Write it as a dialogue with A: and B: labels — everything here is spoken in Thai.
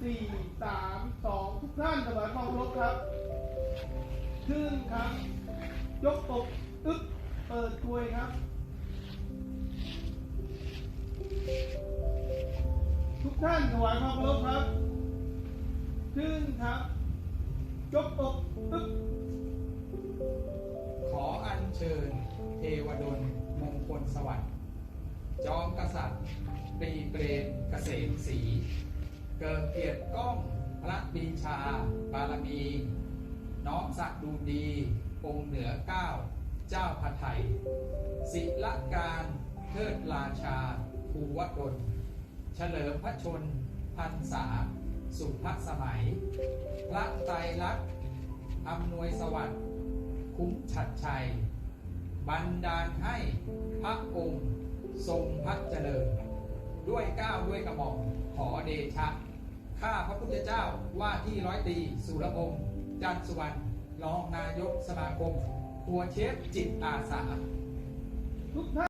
A: สี่สามสองทุกท่านถวายความรพครับขึ้นครับ ยกตกอึ๊บเปิดกลวยครับ ทุกท่านถวายความเคารพครับขึ้นครับ ยกตกอึ๊บ
B: ขออัญเชิญ เทวดลมงคลสวัสดิ์จอมกษัตริย์ปรีเปรมเกษมศรี เกิดเกียรติก้องพระปีชา บารมี น้อมสักดูดีองค์เหนือเก้า เจ้าพระไทยศิลการเทิดราชาภูวดลเฉลิมพระชนพันษา สุภสมัย พระไตรลักษณ์อำนวยสวัสดิ์คุ้มฉัดชัย บันดาลให้พระองค์ทรงพระเจริญ ด้วยก้าวด้วยกระหม่อมขอเดชะ ข้าพระพุทธเจ้าว่าที่ร้อยตรีสุรพงษ์จันสุวรรณรองนายกสมาคมครัวเชฟจิตอาสา
A: ทุกท่าน